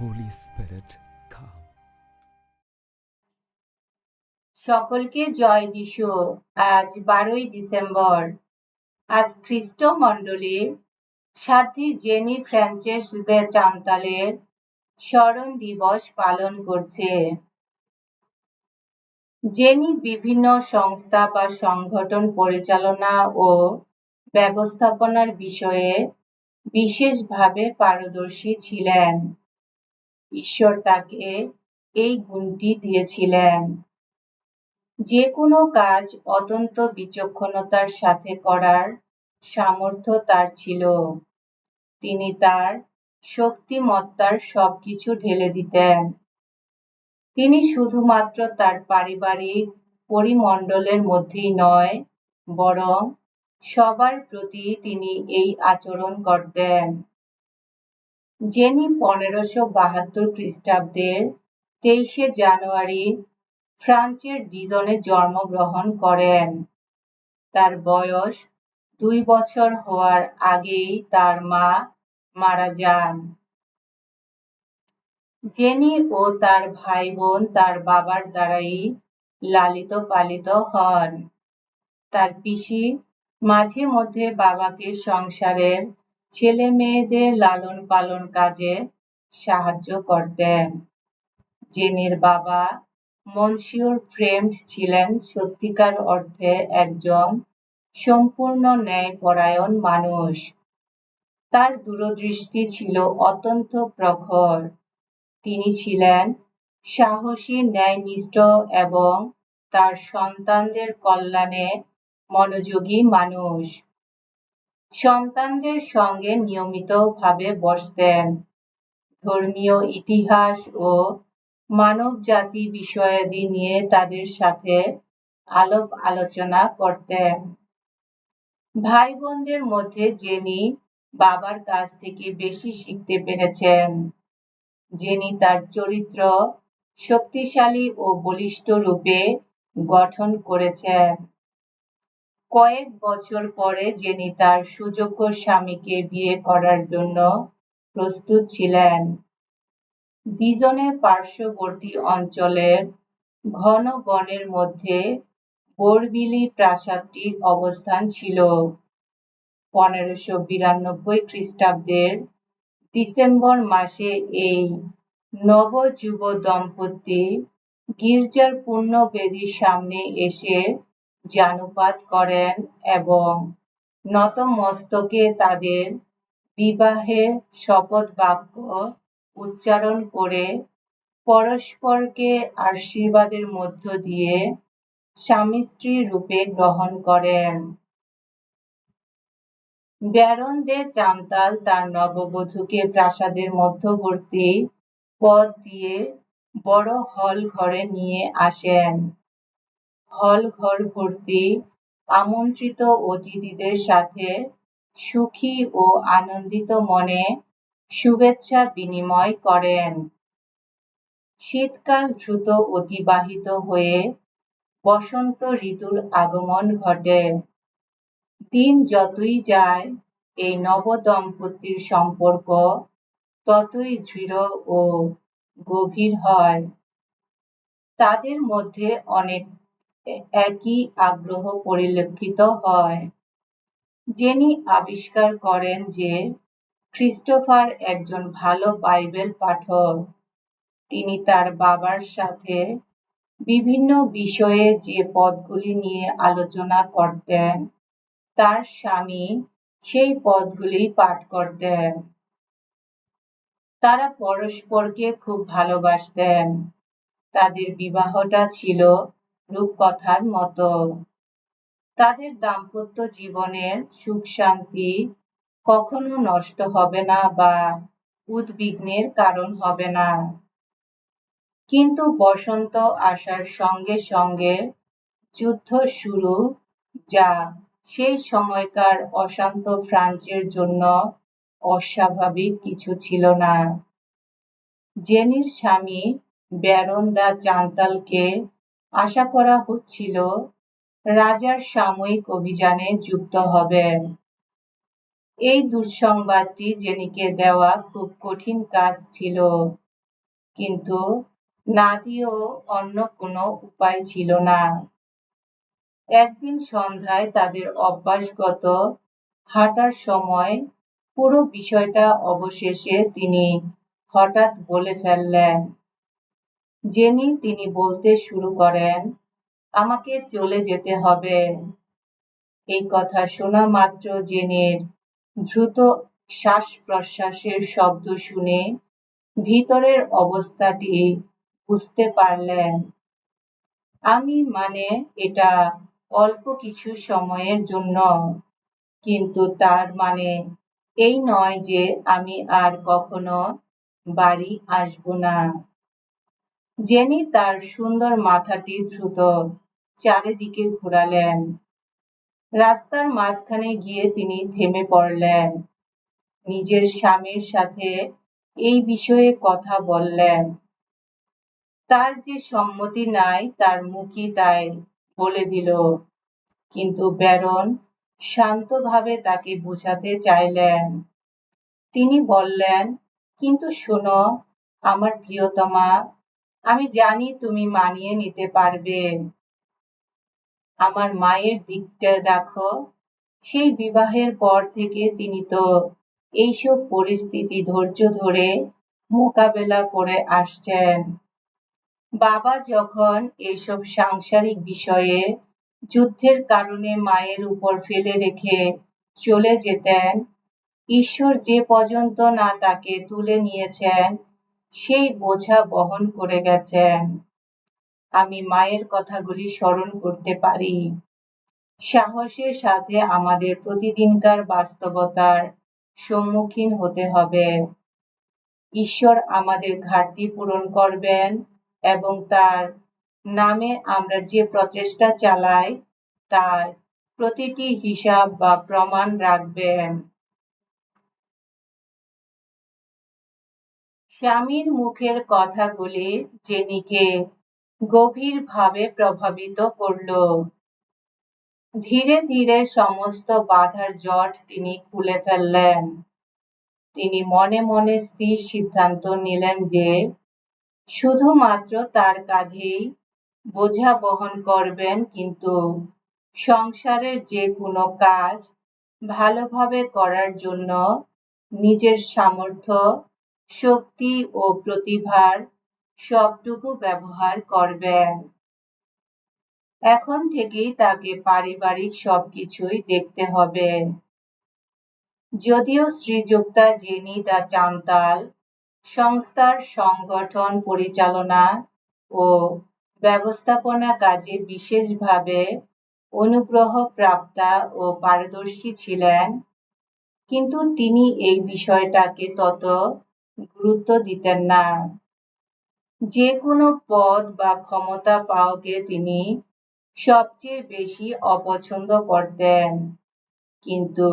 Holy Spirit, come. সকলকে জয় যিশু। আজ বারোই ডিসেম্বর। আজ খ্রিস্ট মণ্ডলী সাথী জেনি ফ্রান্সেস দে চান্তালের স্মরণ দিবস পালন করছে। জেনি বিভিন্ন সংস্থা বা সংগঠন পরিচালনা ও ব্যবস্থাপনার বিষয়ে বিশেষভাবে পারদর্শী ছিলেন। ঈশ্বর তাকে এই গুণটি দিয়েছিলেন। যে কোনো কাজ অত্যন্ত বিচক্ষণতার সাথে করার সামর্থ্য তার ছিল। তিনি তার শক্তিমত্তার সবকিছু ঢেলে দিতেন। তিনি শুধুমাত্র তার পারিবারিক পরিমণ্ডলের মধ্যেই নয়, বরং সবার প্রতি তিনি এই আচরণ করতেন। জেনি পনেরোশো বাহাত্তর খ্রিস্টাব্দের তেইশে জানুয়ারি ফ্রান্সের ডিজনে জন্মগ্রহণ করেন। তার বয়স দুই বছর হওয়ার আগেই তার মা মারা যান। জেনি ও তার ভাই বোন তার বাবার দ্বারাই লালিত পালিত হন। তার পিসি মাঝে মধ্যে বাবাকে সংসারের ছেলে মেয়েদের লালন পালন কাজে সাহায্য করতেন জেনির বাবা মনসিওর ফ্রেমড ছিলেন, সত্যিকার অর্থে একজন সম্পূর্ণ ন্যায়পরায়ণ মানুষ। তার দূরদৃষ্টি ছিল অত্যন্ত প্রখর। তিনি ছিলেন সাহসী, ন্যায়নিষ্ঠ এবং তার সন্তানদের কল্যাণে মনোযোগী মানুষ। সন্তানদের সঙ্গে নিয়মিতভাবে বসতেন। ধর্মীয় ইতিহাস ও মানব জাতি বিষয়াদি নিয়ে তাদের সাথে আলাপ আলোচনা করতেন। ভাই বোনদের মধ্যে জেনি বাবার কাছ থেকে বেশি শিখতে পেরেছেন জেনি তার চরিত্র শক্তিশালী ও বলিষ্ঠ রূপে গঠন করেছেন। কয়েক বছর পরে জেনি তার সুযোগ্য স্বামীকে বিয়ে করার জন্য প্রস্তুত ছিলেন। ডিজনের পার্শ্ববর্তী অঞ্চলের ঘন বনের মধ্যে বোরবিলি প্রাসাদটির অবস্থান ছিল। পনেরোশো বিরানব্বই খ্রিস্টাব্দের ডিসেম্বর মাসে এই নবযুব দম্পতি গির্জার পূর্ণ বেদির সামনে এসে জানুপাত করেন এবং নতমস্তকে তাদের বিবাহের শপথ বাক্য উচ্চারণ করে পরস্পরকে আশীর্বাদের মধ্য দিয়ে স্বামী স্ত্রী রূপে গ্রহণ করেন। ব্যারন দে চান্তাল তার নববধূকে প্রাসাদের মধ্যবর্তী পথ দিয়ে বড় হল ঘরে নিয়ে আসেন। হল ঘর ভর্তি আমন্ত্রিত অতিথিদের সাথে সুখী ও আনন্দিত মনে শুভেচ্ছা বিনিময় করেন। শীতকাল দ্রুত অতিবাহিত হয়ে বসন্ত ঋতুর আগমন ঘটে। দিন যতই যায়, এই নবদম্পতির সম্পর্ক ততই দৃঢ় ও গভীর হয়। তাদের মধ্যে অনেক একই আগ্রহ পরিলক্ষিত হয়। জেনি আবিষ্কার করেন যে ক্রিস্টোফার একজন ভালো বাইবেল পাঠক, তিনি তার বাবার সাথে বিভিন্ন বিষয়ে যে পদগুলি নিয়ে আলোচনা করতেন, তার স্বামী সেই পদগুলি পাঠ করতেন। তারা পরস্পরকে খুব ভালোবাসতেন। তাদের বিবাহটা ছিল রূপকথার মতো। তাদের দাম্পত্য জীবনের সুখ শান্তি কখনো নষ্ট হবে না বা উদ্বিগ্নের কারণ হবে না। কিন্তু বসন্ত আসার সঙ্গে সঙ্গে যুদ্ধ শুরু, যা সেই সময়কার অশান্ত ফ্রান্সের জন্য অস্বাভাবিক কিছু ছিল না। জেনির স্বামী ব্যারন দা চান্তালকে আশা করা হচ্ছিল রাজার সাময়িক অভিযানে যুক্ত হবেন। এই দুঃসংবাদটি জেনিকে দেওয়া খুব কঠিন কাজ ছিল, কিন্তু না দিয়েও অন্য কোনো উপায় ছিল না। একদিন সন্ধ্যায় তাদের অভ্যাসগত হাঁটার সময় পুরো বিষয়টা অবশেষে তিনি হঠাৎ বলে ফেললেন জেনি তিনি বলতে শুরু করেন, আমাকে চলে যেতে হবে। এই কথা শোনা মাত্র জেনের দ্রুত শ্বাস প্রশ্বাসের শব্দ শুনে ভিতরের অবস্থাটি বুঝতে পারলেন। আমি মানে এটা অল্প কিছু সময়ের জন্য, কিন্তু তার মানে এই নয় যে আমি আর কখনো বাড়ি আসব না। জেনি তার সুন্দর মাথাটি দ্রুত চারিদিকে ঘুরালেন। রাস্তার মাঝখানে গিয়ে তিনি থেমে পড়লেন। নিজের স্বামীর সাথে এই বিষয়ে কথা বললেন। তার যে সম্মতি নাই, তার মুখই তাই বলে দিল। কিন্তু ব্যারন শান্তভাবে তাকে বুঝাতে চাইলেন। তিনি বললেন, কিন্তু শোনো, আমার প্রিয়তমা আমি জানি তুমি মানিয়ে নিতে পারবে। আমার মায়ের দিকটা দেখো। সেই বিবাহের পর থেকে তিনি তো এইসব পরিস্থিতি ধৈর্য ধরে মোকাবেলা করে আসছেন। বাবা যখন এইসব সাংসারিক বিষয়ে যুদ্ধের কারণে মায়ের উপর ফেলে রেখে চলে যেতেন, ঈশ্বর যে পর্যন্ত না তাকে তুলে নিয়েছেন সেই বোঝা বহন করে গেছেন। আমি মায়ের কথাগুলি স্মরণ করতে পারি। সাহসের সাথে আমাদের প্রতিদিনকার বাস্তবতার সম্মুখীন হতে হবে। ঈশ্বর আমাদের ঘাটতি পূরণ করবেন এবং তার নামে আমরা যে প্রচেষ্টা চালাই, তার প্রতিটি হিসাব বা প্রমাণ রাখবেন। স্বামীর মুখের কথাগুলি জেনিকে গভীরভাবে প্রভাবিত করল। ধীরে ধীরে সমস্ত বাধার জট তিনি খুলে ফেললেন। তিনি মনে মনে স্থির সিদ্ধান্ত নিলেন যে শুধুমাত্র তার কাঁধেই বোঝা বহন করবেন, কিন্তু সংসারের যে কোনো কাজ ভালোভাবে করার জন্য নিজের সামর্থ্য শক্তি ও প্রতিভার সবটুকু ব্যবহার করবেন। এখন থেকেই তাকে পারিবারিক সবকিছুই দেখতে হবে। যদিও শ্রীযুক্তা জেনি দা চান্তাল, সংস্থার সংগঠন পরিচালনা ও ব্যবস্থাপনা কাজে বিশেষভাবে অনুগ্রহ প্রাপ্তা ও পারদর্শী ছিলেন, কিন্তু তিনি এই বিষয়টাকে তত গুরুত্ব দিতেন না। যে কোনো পদ বা ক্ষমতা পাওয়াকে তিনি সবচেয়ে বেশি অপছন্দ করতেন। কিন্তু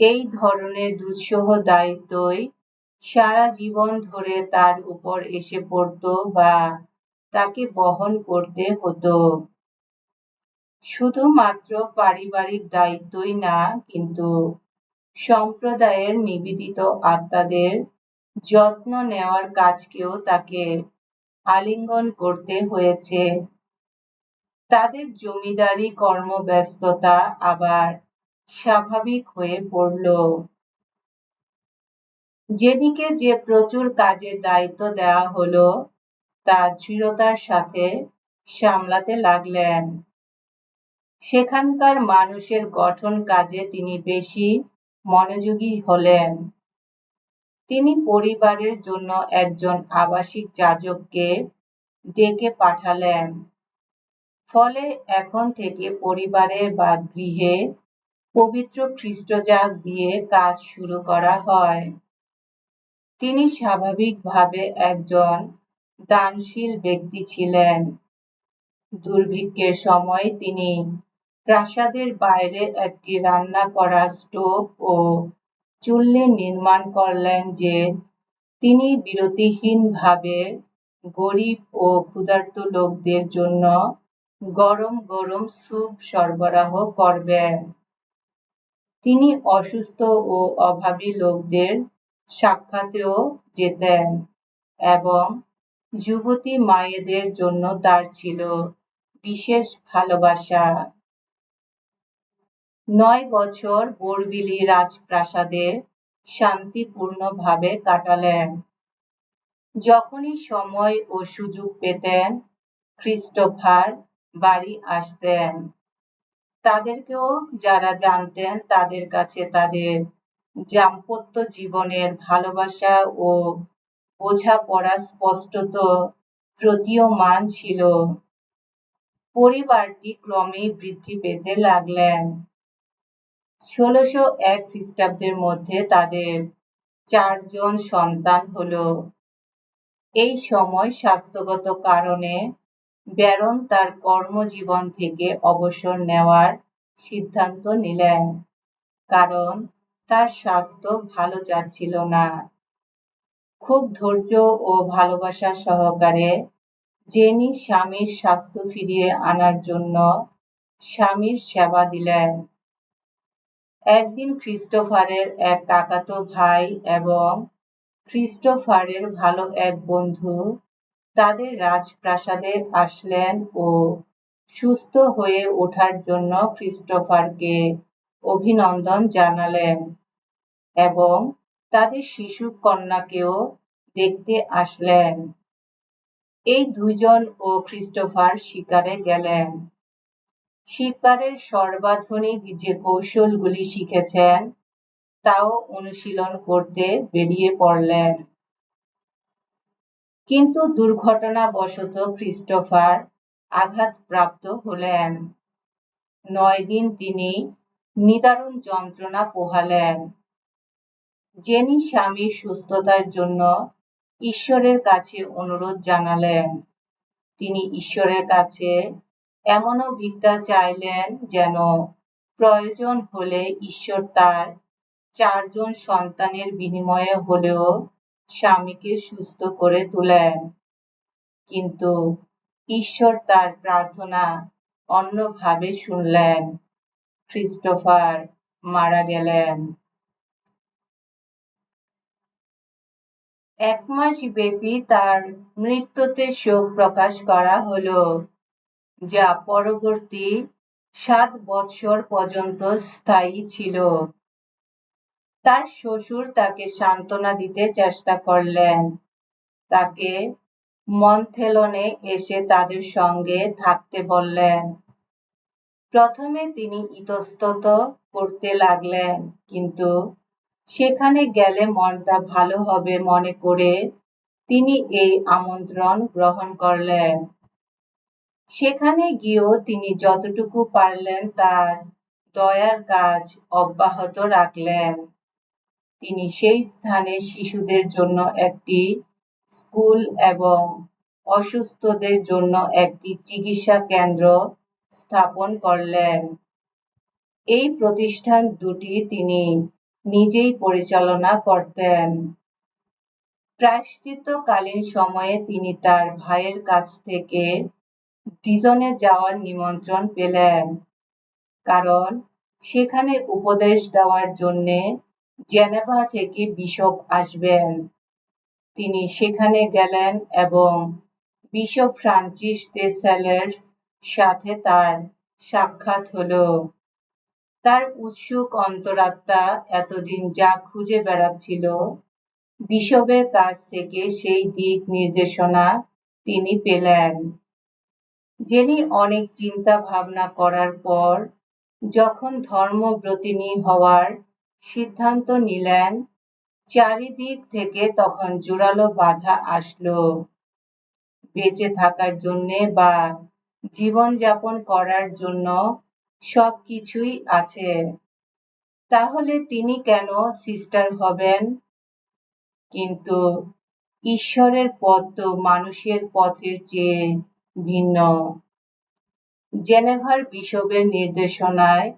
এই ধরনের দুঃসহ দায়িত্বই সারা জীবন ধরে তার উপর এসে পড়ত বা তাকে বহন করতে হতো। শুধুমাত্র পারিবারিক দায়িত্বই না, কিন্তু সম্প্রদায়ের নিবেদিত আত্মাদের যত্ন নেওয়ার কাজকেও তাকে আলিঙ্গন করতে হয়েছে। তাদের জমিদারি কর্মব্যস্ততা আবার স্বাভাবিক হয়ে পড়ল। যেদিকে যে প্রচুর কাজের দায়িত্ব দেওয়া হলো, তা দৃঢ়তার সাথে সামলাতে লাগলেন। সেখানকার মানুষের গঠন কাজে তিনি বেশি মনোযোগী হলেন। তিনি পরিবারের জন্য একজন আবাসিক যাজককে ডেকে পাঠালেন। ফলে এখন থেকে পরিবারে বা গৃহে পবিত্র খ্রিস্টজাগ দিয়ে কাজ শুরু করা হয়। তিনি স্বাভাবিকভাবে একজন দানশীল ব্যক্তি ছিলেন। দুর্ভিক্ষের সময় তিনি প্রাসাদের বাইরে একটি রান্না করা স্টোভ ও চুল্লি নির্মাণ করলেন যে তিনি বিরতিহীনভাবে গরিব ও ক্ষুধার্ত লোকদের জন্য গরম গরম স্যুপ সরবরাহ করবেন। তিনি অসুস্থ ও অভাবী লোকদের সাক্ষাতেও যেতেন এবং যুবতী মায়েদের জন্য তার ছিল বিশেষ ভালোবাসা। নয় বছর বোরবিলি রাজপ্রাসাদে শান্তিপূর্ণভাবে কাটালেন। যখনই সময় ও সুযোগ পেতেন, ক্রিস্টোফার বাড়ি আসতেন। তাদেরকেও যারা জানতেন, তাদের কাছে তাদের দাম্পত্য জীবনের ভালোবাসা ও বোঝাপড়া স্পষ্টত প্রতীয়মান ছিল। পরিবারটি ক্রমেই বৃদ্ধি পেতে লাগলেন। ষোলশো এক খ্রিস্টাব্দের মধ্যে তাদের চারজন সন্তান হলো। এই সময় স্বাস্থ্যগত কারণে ব্যারন তার কর্মজীবন থেকে অবসর নেওয়ার সিদ্ধান্ত নিলেন, কারণ তার স্বাস্থ্য ভালো যাচ্ছিল না। খুব ধৈর্য ও ভালোবাসা সহকারে জেনি স্বামীর স্বাস্থ্য ফিরিয়ে আনার জন্য স্বামীর সেবা দিলেন। একদিন ক্রিস্টোফারের এক কাকাতো ভাই এবং ক্রিস্টোফারের ভালো এক বন্ধু তাদের রাজপ্রাসাদে আসলেন ও সুস্থ হয়ে ওঠার জন্য ক্রিস্টোফারকে অভিনন্দন জানালেন এবং তাদের শিশু কন্যাকেও দেখতে আসলেন। এই দুইজন ও ক্রিস্টোফার শিকারে গেলেন। শিকারের সর্বাধুনিক যে কৌশলগুলি শিখেছেন, তাও অনুশীলন করতে বেরিয়ে পড়লেন। কিন্তু দুর্ঘটনাবশত ক্রিস্টোফার আঘাতপ্রাপ্ত হলেন। নয় দিন তিনি নিদারুণ যন্ত্রণা পোহালেন। জেনি স্বামীর সুস্থতার জন্য ঈশ্বরের কাছে অনুরোধ জানালেন, তিনি ঈশ্বরের কাছে এমনও বিদ্যা চাইলেন যেন প্রয়োজন হলে ঈশ্বর তার চারজন সন্তানের বিনিময়ে হলেও স্বামীকে সুস্থ করে তোলেন। কিন্তু ঈশ্বর তার প্রার্থনা অন্যভাবে শুনলেন। ক্রিস্টোফার মারা গেলেন। এক মাস ব্যাপী তার মৃত্যুতে শোক প্রকাশ করা হলো। যা পরবর্তী সাত বৎসর পর্যন্ত স্থায়ী ছিল। তার শ্বশুর তাকে সান্ত্বনা দিতে চেষ্টা করলেন। তাকে মন্থেলনে এসে তাদের সঙ্গে থাকতে বললেন। প্রথমে তিনি ইতস্তত করতে লাগলেন, কিন্তু সেখানে গেলে মনটা ভালো হবে মনে করে তিনি এই আমন্ত্রণ গ্রহণ করলেন। সেখানে গিয়েও তিনি যতটুকু পারলেন তার দয়ার কাজ অব্যাহত রাখলেন। তিনি সেই স্থানে শিশুদের জন্য একটি স্কুল এবং অসুস্থদের জন্য একটি চিকিৎসা কেন্দ্র স্থাপন করলেন। এই প্রতিষ্ঠান দুটি তিনি নিজেই পরিচালনা করতেন। প্রায়শ্চিত্তকালীন সময়ে তিনি তার ভাইয়ের কাছ থেকে ডিজনে যাওয়ার নিমন্ত্রণ পেলেন। কারণ সেখানে উপদেশ দেওয়ার জন্যে জেনেভা থেকে বিশপ আসবেন। তিনি সেখানে গেলেন এবং বিশপ ফ্রান্সিস দে সাথে তার সাক্ষাৎ হলো। তার উৎসুক অন্তরাত্মা এতদিন যা খুঁজে বেড়াচ্ছিল, বিশপের কাছ থেকে সেই দিক নির্দেশনা তিনি পেলেন। যিনি অনেক চিন্তা ভাবনা করার পর যখন ধর্মব্রতিনী হওয়ার সিদ্ধান্ত নিলেন, চারিদিক থেকে তখন জোরালো বাধা আসলো। বেঁচে থাকার জন্যে বা জীবনযাপন করার জন্য সবকিছুই আছে। তাহলে তিনি কেন সিস্টার হবেন? কিন্তু ঈশ্বরের পথ তো মানুষের পথের চেয়ে ভিন্ন। জেনেভার বিশপের নির্দেশনায়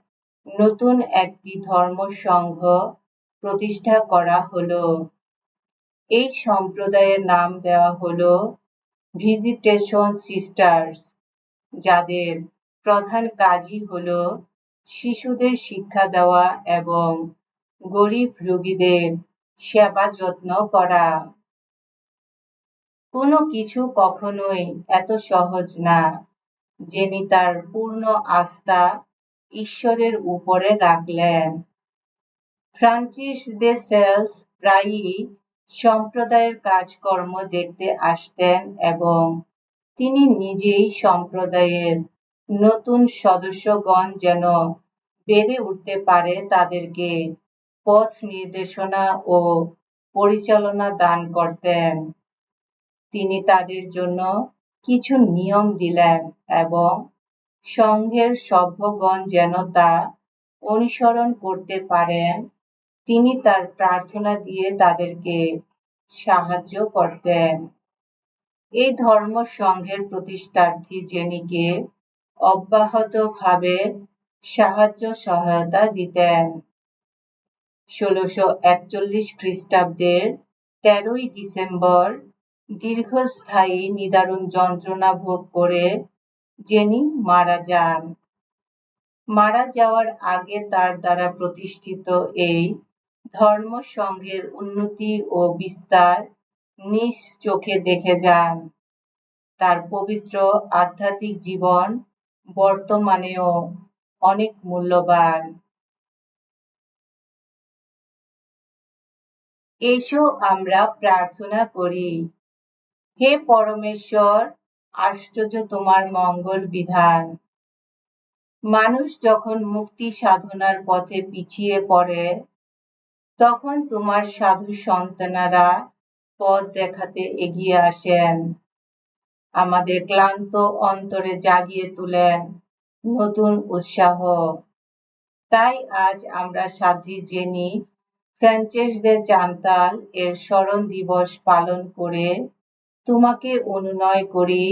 নতুন একটি ধর্ম সংঘ প্রতিষ্ঠা করা হলো। এই সম্প্রদায়ের নাম দেওয়া হলো ভিজিটেশন সিস্টার্স যাদের প্রধান কাজই হলো শিশুদের শিক্ষা দেওয়া এবং গরিব রোগীদের সেবা যত্ন করা। কোনো কিছু কখনোই এত সহজ না জেনি তার পূর্ণ আস্থা ঈশ্বরের উপরে রাখলেন। ফ্রান্সিস দে সেলস প্রায়ই সম্প্রদায়ের কাজকর্ম দেখতে আসতেন এবং তিনি নিজেই সম্প্রদায়ের নতুন সদস্যগণ যেন বেড়ে উঠতে পারে তাদেরকে পথ নির্দেশনা ও পরিচালনা দান করতেন। তিনি তাদের জন্য কিছু নিয়ম দিলেন এবং সংঘের সভ্যগণ যেন তা অনুসরণ করতে পারেন, তিনি তার প্রার্থনা দিয়ে তাদেরকে সাহায্য করতেন। এই ধর্ম সংঘের প্রতিষ্ঠার্থী জেনিকে অব্যাহতভাবে সাহায্য সহায়তা দিতেন। ষোলশো একচল্লিশ খ্রিস্টাব্দের তেরোই ডিসেম্বর দীর্ঘস্থায়ী নিদারুণ যন্ত্রণা ভোগ করে জেনি মারা যান। মারা যাওয়ার আগে তার দ্বারা প্রতিষ্ঠিত এই ধর্ম সংঘের উন্নতি ও বিস্তার নিজ চোখে দেখে যান। তার পবিত্র আধ্যাত্মিক জীবন বর্তমানেও অনেক মূল্যবান। এসো আমরা প্রার্থনা করি। হে পরমেশ্বর, আশ্চর্য তোমার মঙ্গল বিধান। মানুষ যখন মুক্তি সাধনার পথে পিছিয়ে পড়ে, তখন তোমার সাধু সন্তানারা পথ দেখাতে এগিয়ে আসেন। আমাদের ক্লান্ত অন্তরে জাগিয়ে তুলেন নতুন উৎসাহ। তাই আজ আমরা সাধ্বী জেনি ফ্রান্সেস দে চান্তাল এর স্মরণ দিবস পালন করে তোমাকে অনুনয় করি।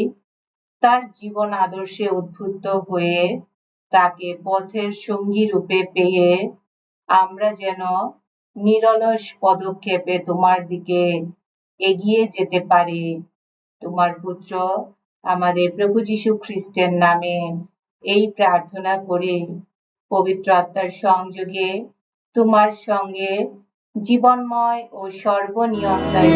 তার জীবন আদর্শে উদ্বুদ্ধ হয়ে তাকে পথের সঙ্গী রূপে পেয়ে আমরা যেন নিরলস পদক্ষেপে তোমার দিকে এগিয়ে যেতে পারি। তোমার পুত্র আমাদের প্রভু যীশু খ্রিস্টের নামে এই প্রার্থনা করে। পবিত্র আত্মার সংযোগে তোমার সঙ্গে জীবনময় ও সর্বনিয়ন্তায়